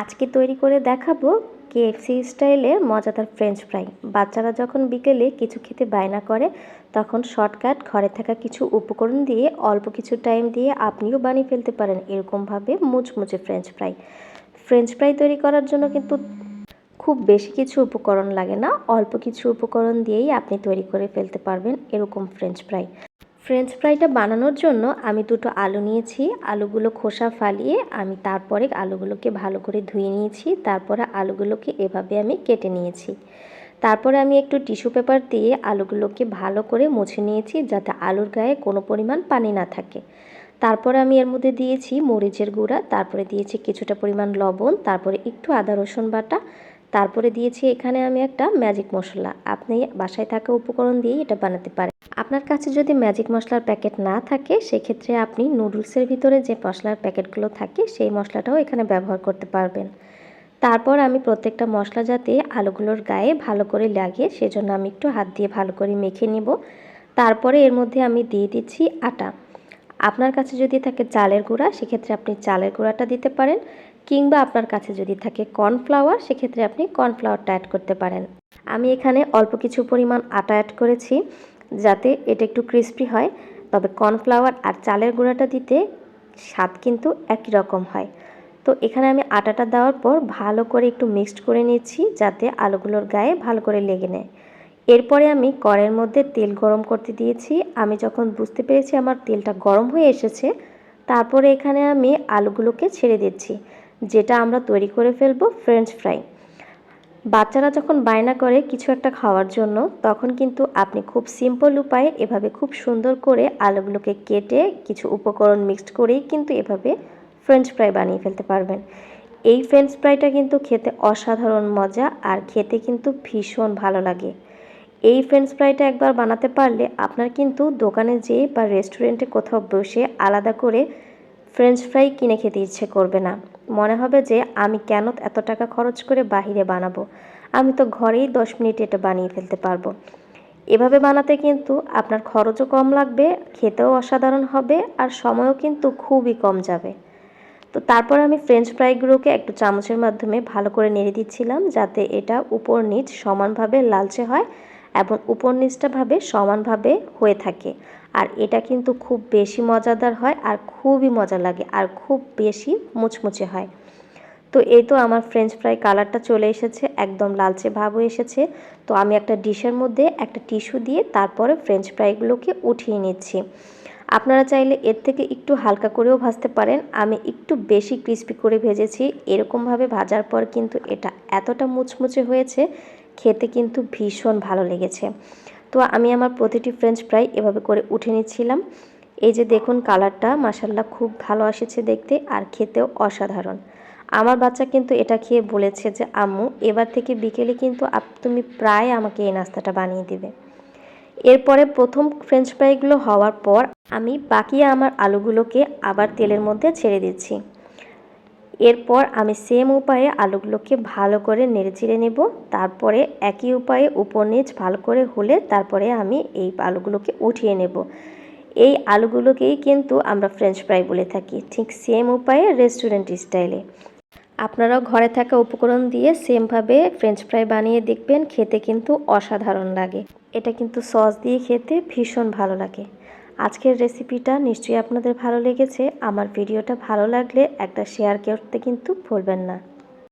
আজকে তৈরি করে দেখাবো কেএফসি স্টাইলের মজাদার ফ্রেঞ্চ ফ্রাই। বাচ্চারা যখন বিকেলে কিছু খেতে বায়না করে, তখন শর্টকাট ঘরে থাকা কিছু উপকরণ দিয়ে অল্প কিছু টাইম দিয়ে আপনিও বানিয়ে ফেলতে পারেন এরকমভাবে মুচমুচে ফ্রেঞ্চ ফ্রাই। ফ্রেঞ্চ ফ্রাই তৈরি করার জন্য কিন্তু খুব বেশি কিছু উপকরণ লাগে না, অল্প কিছু উপকরণ দিয়েই আপনি তৈরি করে ফেলতে পারবেন এরকম ফ্রেঞ্চ ফ্রাই। ফ্রেঞ্চ ফ্রাইটা বানানোর জন্য আমি দুটো আলু নিয়েছি। আলুগুলো খোসা ফালিয়ে আমি তারপরে আলুগুলোকে ভালো করে ধুয়ে নিয়েছি। তারপরে আলুগুলোকে এভাবে আমি কেটে নিয়েছি। তারপরে আমি একটু টিস্যু পেপার দিয়ে আলুগুলোকে ভালো করে মুছে নিয়েছি যাতে আলুর গায়ে কোনো পরিমাণ পানি না থাকে। তারপরে আমি এর মধ্যে দিয়েছি মরিচের গুঁড়া, তারপরে দিয়েছি কিছুটা পরিমাণ লবণ, তারপরে একটু আদা রসুন বাটা তারপরে দিয়েছি এখানে আমি একটা ম্যাজিক মশলা। আপনি বাসায় থাকা উপকরণ দিয়েই এটা বানাতে পারেন। আপনার কাছে যদি ম্যাজিক মশলার প্যাকেট না থাকে, সেক্ষেত্রে আপনি নুডলসের ভিতরে যে মশলার প্যাকেটগুলো থাকে, সেই মশলাটাও এখানে ব্যবহার করতে পারবেন। তারপর আমি প্রত্যেকটা মশলা যাতে আলুগুলোর গায়ে ভালো করে লাগে সেজন্য আমি একটু হাত দিয়ে ভালো করে মেখে নিব। তারপরে এর মধ্যে আমি দিয়ে দিচ্ছি আটা। আপনার কাছে যদি থাকে চালের গুঁড়া, সেক্ষেত্রে আপনি চালের গুঁড়াটা দিতে পারেন। কিংবা আপনার কাছে যদি থাকে কর্নফ্লাওয়ার, সেক্ষেত্রে আপনি কর্নফ্লাওয়ারটা অ্যাড করতে পারেন। আমি এখানে অল্প কিছু পরিমাণ আটা অ্যাড করেছি যাতে এটা একটু ক্রিস্পি হয়। তবে কর্নফ্লাওয়ার আর চালের গুঁড়াটা দিতে স্বাদ কিন্তু একই রকম হয়। তো এখানে আমি আটাটা দেওয়ার পর ভালো করে একটু মিক্সড করে নিচ্ছি যাতে আলুগুলোর গায়ে ভালো করে লেগে নেয়। এরপরে আমি কড়ের মধ্যে তেল গরম করতে দিয়েছি। আমি যখন বুঝতে পেরেছি আমার তেলটা গরম হয়ে এসেছে, তারপরে এখানে আমি আলুগুলোকে ছেড়ে দিচ্ছি। যেটা আমরা তৈরি করে ফেলব ফ্রেঞ্চ ফ্রাই বাচ্চারা যখন বায়না করে কিছু একটা খাওয়ার জন্য, তখন কিন্তু আপনি খুব সিম্পল উপায়ে এভাবে খুব সুন্দর করে আলুগুলোকে কেটে কিছু উপকরণ মিক্সড করেই কিন্তু এভাবে ফ্রেঞ্চ ফ্রাই বানিয়ে ফেলতে পারবেন। এই ফ্রেঞ্চ ফ্রাইটা কিন্তু খেতে অসাধারণ মজা আর খেতে কিন্তু ভীষণ ভালো লাগে। এই ফ্রেঞ্চ ফ্রাইটা একবার বানাতে পারলে আপনার কিন্তু দোকানে যেয়ে বা রেস্টুরেন্টে কোথাও বসে আলাদা করে ফ্রেঞ্চ ফ্রাই কিনে খেতে ইচ্ছে করবে না। মনে হবে যে আমি কেন এত টাকা খরচ করে বাহিরে বানাবো। আমি তো ঘরেই দশ মিনিট এটা বানিয়ে ফেলতে পারব। এভাবে বানাতে কিন্তু আপনার খরচও কম লাগবে, খেতেও অসাধারণ হবে আর সময়ও কিন্তু খুবই কম যাবে। তো তারপর আমি ফ্রেঞ্চ ফ্রাইগুলোকে একটু চামচের মাধ্যমে ভালো করে নেড়ে দিচ্ছিলাম যাতে এটা উপর নিচ সমানভাবে লালচে হয় এবং উপর নিচটাভাবে সমানভাবে হয়ে থাকে। আর এটা কিন্তু খুব বেশি মজাদার হয় আর খুবই মজা লাগে আর খুব বেশি মুচমুচে হয়। তো এই তো আমার ফ্রেঞ্চ ফ্রাই কালারটা চলে এসেছে, একদম লালচে ভাবও এসেছে। তো আমি একটা ডিশের মধ্যে একটা টিস্যু দিয়ে তারপরে ফ্রেঞ্চ ফ্রাইগুলোকে উঠিয়ে নিচ্ছি। আপনারা চাইলে এর থেকে একটু হালকা করেও ভাজতে পারেন। আমি একটু বেশি ক্রিস্পি করে ভেজেছি এরকমভাবে ভাজার পর কিন্তু এটা এতটা মুচমুচে হয়েছে, খেতে কিন্তু ভীষণ ভালো লেগেছে। তো আমি আমার প্রতিটি ফ্রেঞ্চ ফ্রাই এভাবে করে উঠে নিচ্ছিলাম। এই যে দেখুন কালারটা মাসাল্লাহ খুব ভালো এসেছে দেখতে আর খেতেও অসাধারণ। আমার বাচ্চা কিন্তু এটা খেয়ে বলেছে যে, আম্মু, এবার থেকে বিকেলে কিন্তু তুমি প্রায় আমাকে এই নাস্তাটা বানিয়ে দিবে। এরপরে প্রথম ফ্রেঞ্চ ফ্রাইগুলো হওয়ার পর আমি বাকি আমার আলুগুলোকে আবার তেলের মধ্যে ছেড়ে দিচ্ছি। এরপর আমি সেম উপায়ে আলুগুলোকে ভালো করে নেড়ে চিড়ে নেব। তারপরে একই উপায়ে উপর নিচ ভালো করে হলে তারপরে আমি এই আলুগুলোকে উঠিয়ে নেব। এই আলুগুলোকেই কিন্তু আমরা ফ্রেঞ্চ ফ্রাই বলে থাকি, ঠিক সেম উপায়ে রেস্টুরেন্ট স্টাইলে আপনারাও ঘরে থাকা উপকরণ দিয়ে সেমভাবে ফ্রেঞ্চ ফ্রাই বানিয়ে দেখবেন, খেতে কিন্তু অসাধারণ লাগে। এটা কিন্তু সস দিয়ে খেতে ভীষণ ভালো লাগে। আজকের রেসিপিটা নিশ্চয়ই আপনাদের ভালো লেগেছে। আমার ভিডিওটা ভালো লাগলে একটা শেয়ার করতে কিন্তু ভুলবেন না।